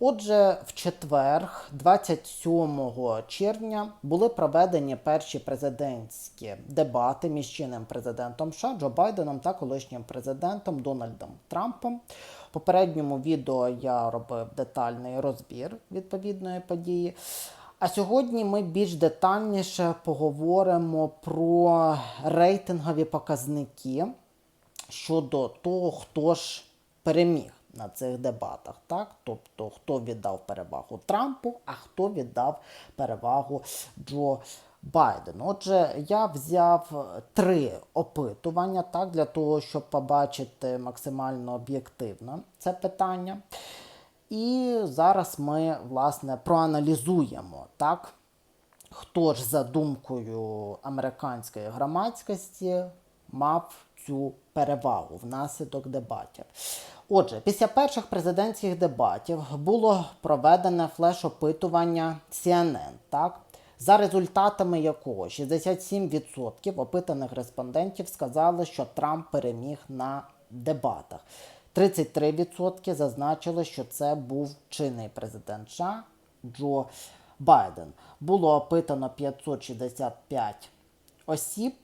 Отже, в четвер, 27 червня, були проведені перші президентські дебати між чинним президентом США Джо Байденом та колишнім президентом Дональдом Трампом. В попередньому відео я робив детальний розбір відповідної події. А сьогодні ми більш детальніше поговоримо про рейтингові показники щодо того, хто ж переміг на цих дебатах, так? Тобто, хто віддав перевагу Трампу, а хто віддав перевагу Джо Байдену. Отже, я взяв три опитування, так, для того, щоб побачити максимально об'єктивно це питання. І зараз ми, власне, проаналізуємо, так, хто ж за думкою американської громадськості мав цю перевагу внаслідок дебатів. Отже, після перших президентських дебатів було проведене флеш-опитування CNN, так? за результатами якого 67% опитаних респондентів сказали, що Трамп переміг на дебатах. 33% зазначили, що це був чинний президент США Джо Байден. Було опитано 565 осіб,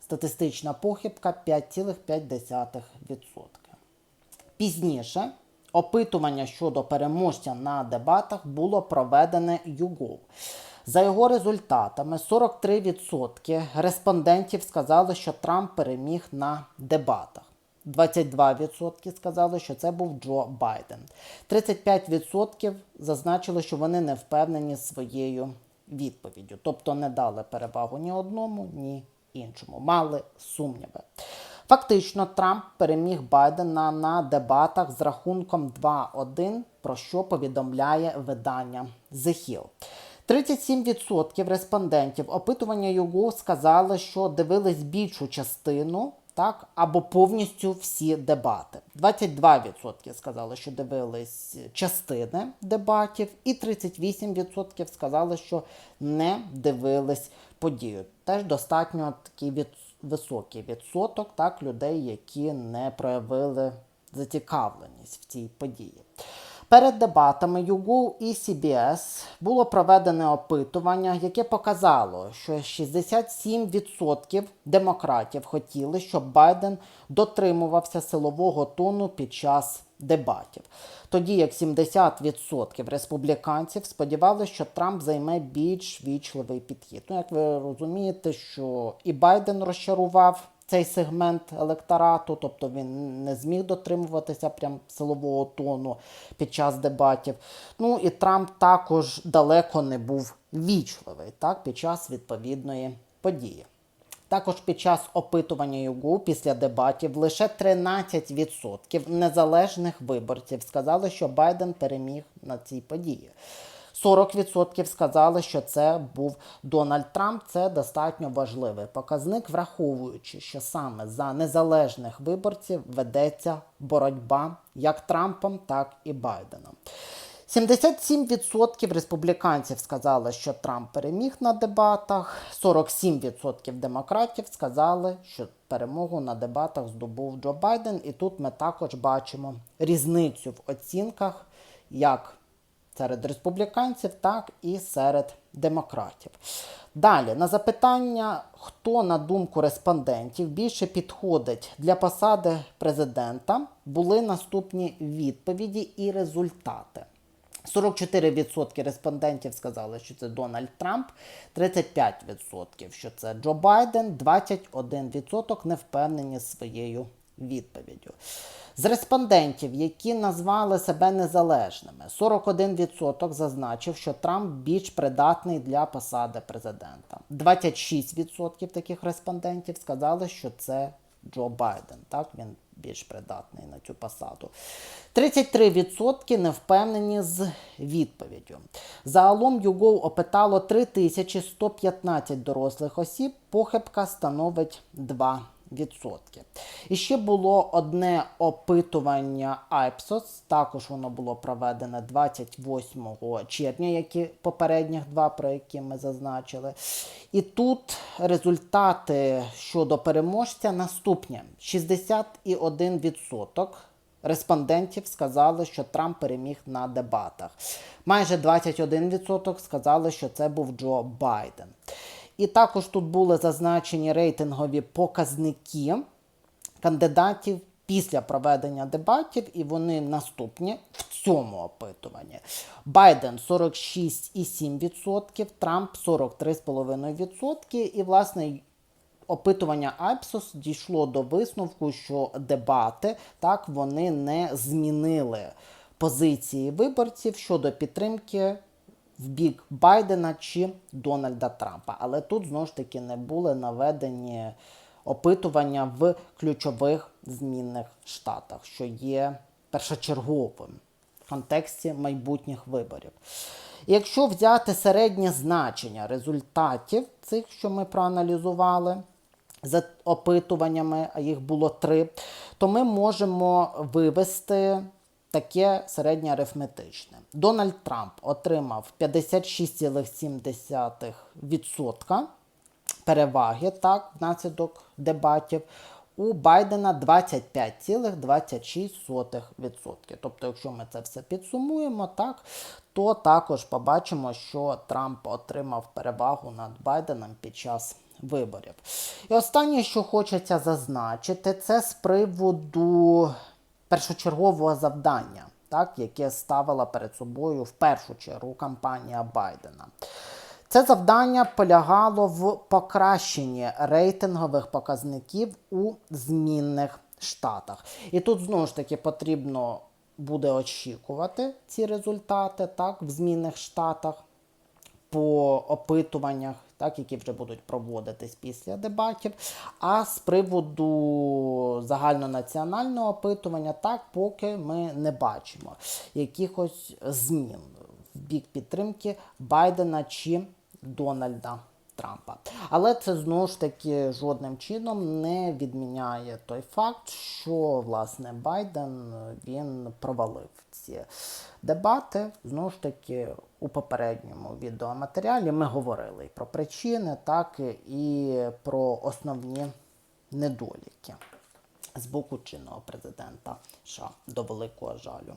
статистична похибка 5,5%. Пізніше опитування щодо переможця на дебатах було проведене YouGov. За його результатами 43% респондентів сказали, що Трамп переміг на дебатах. 22% сказали, що це був Джо Байден. 35% зазначили, що вони не впевнені своєю відповіддю, тобто не дали перевагу ні одному, ні іншому. Мали сумніви. Фактично, Трамп переміг Байдена на дебатах з рахунком 2-1, про що повідомляє видання The Hill. 37% респондентів опитування його сказали, що дивились більшу частину так, або повністю всі дебати. 22% сказали, що дивились частини дебатів, і 38% сказали, що не дивились подію. Теж достатньо такий від, високий відсоток так, людей, які не проявили зацікавленість в цій події. Перед дебатами YouGov і CBS було проведене опитування, яке показало, що 67% демократів хотіли, щоб Байден дотримувався силового тону під час дебатів. Тоді як 70% республіканців сподівалися, що Трамп займе більш вічливий підхід. Ну, як ви розумієте, що і Байден розчарував цей сегмент електорату, тобто він не зміг дотримуватися прям силового тону під час дебатів. Ну і Трамп також далеко не був вічливий так, під час відповідної події. Також під час опитування ЮГУ після дебатів лише 13% незалежних виборців сказали, що Байден переміг на цій події. 40% сказали, що це був Дональд Трамп. Це достатньо важливий показник, враховуючи, що саме за незалежних виборців ведеться боротьба як Трампом, так і Байденом. 77% республіканців сказали, що Трамп переміг на дебатах. 47% демократів сказали, що перемогу на дебатах здобув Джо Байден. І тут ми також бачимо різницю в оцінках, як серед республіканців, так і серед демократів. Далі, на запитання, хто, на думку респондентів, більше підходить для посади президента, були наступні відповіді і результати. 44% респондентів сказали, що це Дональд Трамп, 35% що це Джо Байден, 21% не впевнені своєю відповіддю. З респондентів, які назвали себе незалежними, 41% зазначив, що Трамп більш придатний для посади президента. 26% таких респондентів сказали, що це Джо Байден. Так, він більш придатний на цю посаду. 33% не впевнені з відповіддю. Загалом YouGov опитало 3115 дорослих осіб, похибка становить 2%. І ще було одне опитування Ipsos, також воно було проведене 28 червня, як і попередніх два, про які ми зазначили. І тут результати щодо переможця наступні: 61% респондентів сказали, що Трамп переміг на дебатах. Майже 21% сказали, що це був Джо Байден. І також тут були зазначені рейтингові показники кандидатів після проведення дебатів, і вони наступні в цьому опитуванні. Байден 46,7%, Трамп 43,5%. І, власне, опитування Ipsos дійшло до висновку, що дебати так вони не змінили позиції виборців щодо підтримки в бік Байдена чи Дональда Трампа. Але тут знову ж таки не були наведені опитування в ключових змінних штатах, що є першочерговим в контексті майбутніх виборів. Якщо взяти середнє значення результатів цих, що ми проаналізували за опитуваннями, а їх було три, то ми можемо вивести таке середнє арифметичне. Дональд Трамп отримав 56,7% переваги так, внаслідок дебатів. У Байдена 25,26%. Тобто, якщо ми це все підсумуємо, так, то також побачимо, що Трамп отримав перевагу над Байденом під час виборів. І останнє, що хочеться зазначити, це з приводу першочергового завдання, так, яке ставила перед собою в першу чергу кампанія Байдена. Це завдання полягало в покращенні рейтингових показників у змінних штатах. І тут знову ж таки потрібно буде очікувати ці результати так, в змінних штатах по опитуваннях, так, які вже будуть проводитись після дебатів. А з приводу загальнонаціонального опитування, так, поки ми не бачимо якихось змін в бік підтримки Байдена чи Дональда Трампа. Але це знову ж таки жодним чином не відміняє той факт, що власне Байден він провалив ці дебати. Знову ж таки, у попередньому відеоматеріалі ми говорили і про причини, так і про основні недоліки з боку чинного президента США до великого жалю.